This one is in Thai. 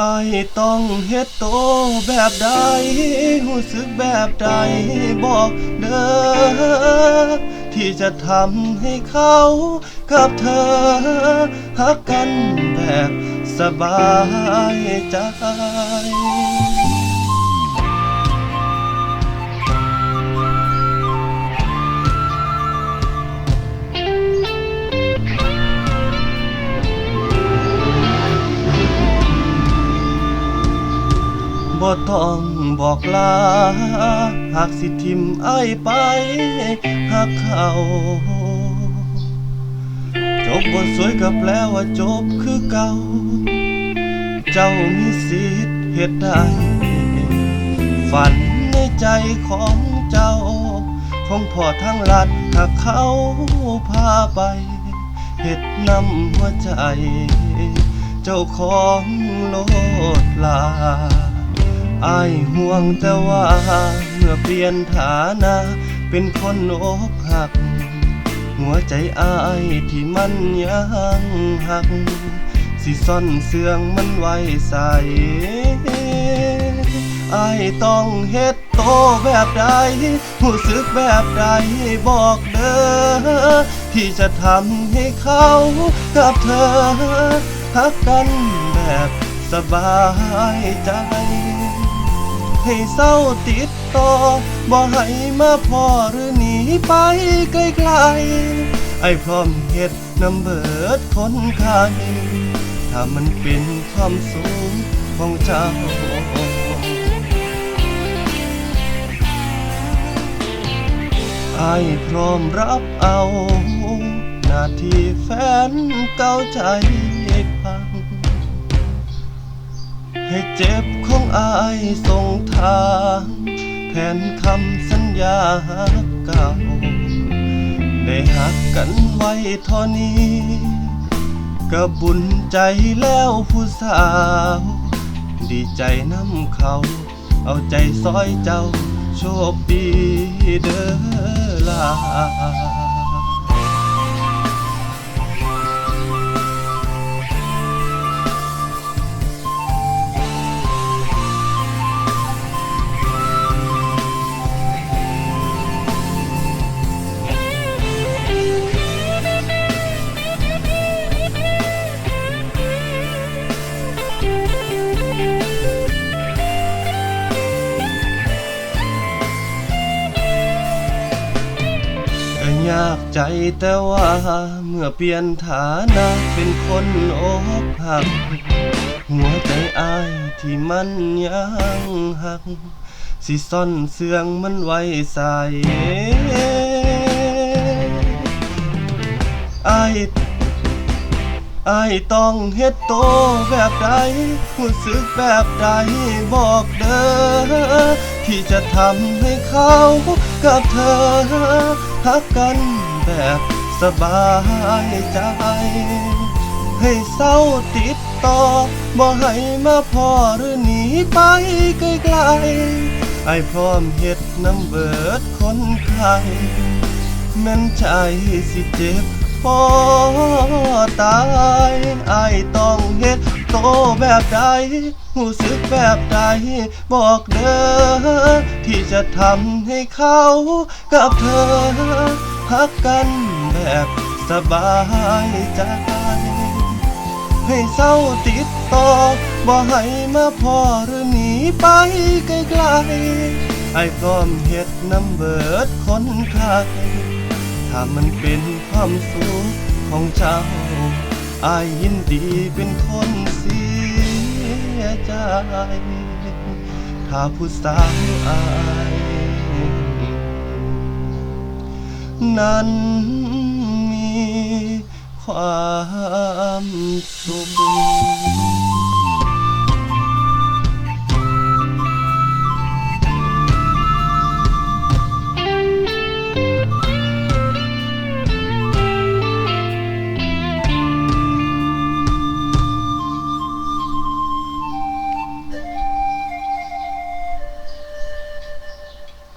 อายต้องเฮ็ดโตแบบใดรู้สึกแบบใดบอกเด้อที่จะทำให้เขากับเธอฮักกันแบบสบายใจ บ่ต้องบอกลา หากสิทิมไอายไปหากเขาจบบทสวยก็แปลว่าจบคือเก่า เจ้ามีสิทธิ์เหตุใดฝันในใจของเจ้าคงพอทั้งลัดหากเขาพาไปเหตุนำหัวใจ เจ้าของโลดลา อายห่วงแต่ว่าเมื่อเปลี่ยนฐานะ เป็นคนอกหัก หัวใจอายที่มันยังหัก สิซ่อนเสื่องมันไว้ใส่อายต้องเฮ็ดโตแบบใดรู้สึกแบบใดบอกเด้อที่จะทำให้เขากับเธอฮักกันแบบสบายใจ ให้เศร้าติดต่อบ่ให้มาพ่อหรือหนีไปไกลๆไอ้พร้อมเฮ็ดน้ำเบิดคนไข้ถ้ามันเป็นความสูงของเจ้าไอ้พร้อมรับเอา หน้าที่แฟนเก่าใจพัง ให้เจ็บของอายส่งทางแทนคำสัญญาเก่า ได้หักกันไว้เท่านี้ก็บุญใจแล้วผู้สาว ดีใจน้ำเขา เอาใจซอยเจ้าโชคดีเด้อลา ยากใจแต่ว่า เมื่อเปลี่ยนฐานะเป็นคนอกหัก หัวใจอายที่มันยังหัก สิซ่อนเสื่องมันไว้ใส่อายอายต้องเฮ็ดโตแบบใดรู้สึกแบบใดบอกเด้อที่จะทำให้เขากับเธอ หักกันแบบสบายใจ ให้เศร้าติดต่อบ่ให้มาพ่อหรือหนีไปไกลๆไอ้พร้อมเฮ็ดน้ำเบิดคนไข้แม่นใจสิเจ็บ พอตายไอต้องเฮ็ดโตแบบใดรู้สึกแบบใดบอกเด้อที่จะทำให้เขากับเธอฮักกันแบบสบายใจให้เศร้าติดต่อบ่ให้มาพอหรือหนีไปไกลๆไอ้พร้อมเฮ็ดน้ำเบิดคนไข้ ถ้ามันเป็นความสุขของเจ้าอายยินดีเป็นคนเสียใจ ถ้าผู้สาวอาย นั้นมีความสุข